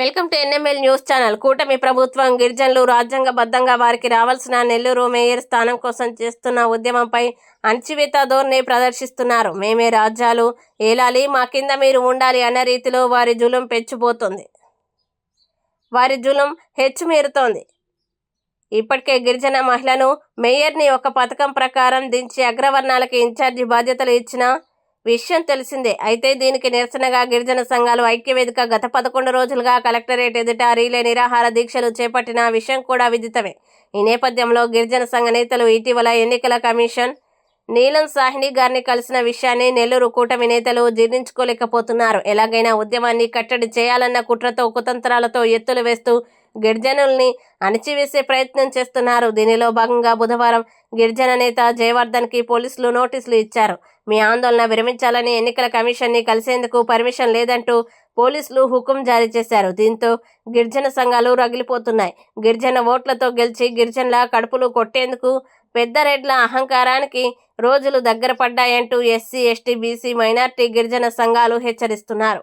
Welcome to NML news channel. కూటమి ప్రభుత్వం గిరిజనులు రాజ్యాంగబద్ధంగా వారికి రావాల్సిన నెల్లూరు మేయర్ స్థానం కోసం చేస్తున్న ఉద్యమంపై అణచివేత ధోరణి ప్రదర్శిస్తున్నారు. మేమే రాజ్యాలు ఏలాలి మా కింద మీరు ఉండాలి అన్న రీతిలో వారి జులుం పెంచిపోతుంది వారి జులుం హెచ్చుమీరుతోంది. ఇప్పటికే గిరిజన మహిళను మేయర్ని ఒక పథకం ప్రకారం దించి అగ్రవర్ణాలకి ఇన్ఛార్జి బాధ్యతలు ఇచ్చిన విషయం తెలిసిందే. అయితే దీనికి నిరసనగా గిరిజన సంఘాలు ఐక్యవేదిక గత పదకొండు రోజులుగా కలెక్టరేట్ ఎదుట రీలే నిరాహార దీక్షలు చేపట్టిన విషయం కూడా విదితమే. ఈ నేపథ్యంలో గిరిజన సంఘ నేతలు ఇటీవల ఎన్నికల కమిషన్ నీలం సాహ్ని గారిని కలిసిన విషయాన్ని నెల్లూరు కూటమి నేతలు జీర్ణించుకోలేకపోతున్నారు. ఎలాగైనా ఉద్యమాన్ని కట్టడి చేయాలన్న కుట్రతో కుతంత్రాలతో ఎత్తులు వేస్తూ గిరిజనుల్ని అణచివేసే ప్రయత్నం చేస్తున్నారు. దీనిలో భాగంగా బుధవారం గిరిజన నేత జయవర్ధన్కి పోలీసులు నోటీసులు ఇచ్చారు. మీ ఆందోళన విరమించాలని ఎన్నికల కమిషన్ని కలిసేందుకు పర్మిషన్ లేదంటూ పోలీసులు హుకుం జారీ చేశారు. దీంతో గిరిజన సంఘాలు రగిలిపోతున్నాయి. గిరిజన ఓట్లతో గెలిచి గిరిజనుల కడుపులు కొట్టేందుకు పెద్ద రెడ్ల అహంకారానికి రోజులు దగ్గర పడ్డాయంటూ ఎస్సీ ఎస్టీ బీసీ మైనార్టీ గిరిజన సంఘాలు హెచ్చరిస్తున్నారు.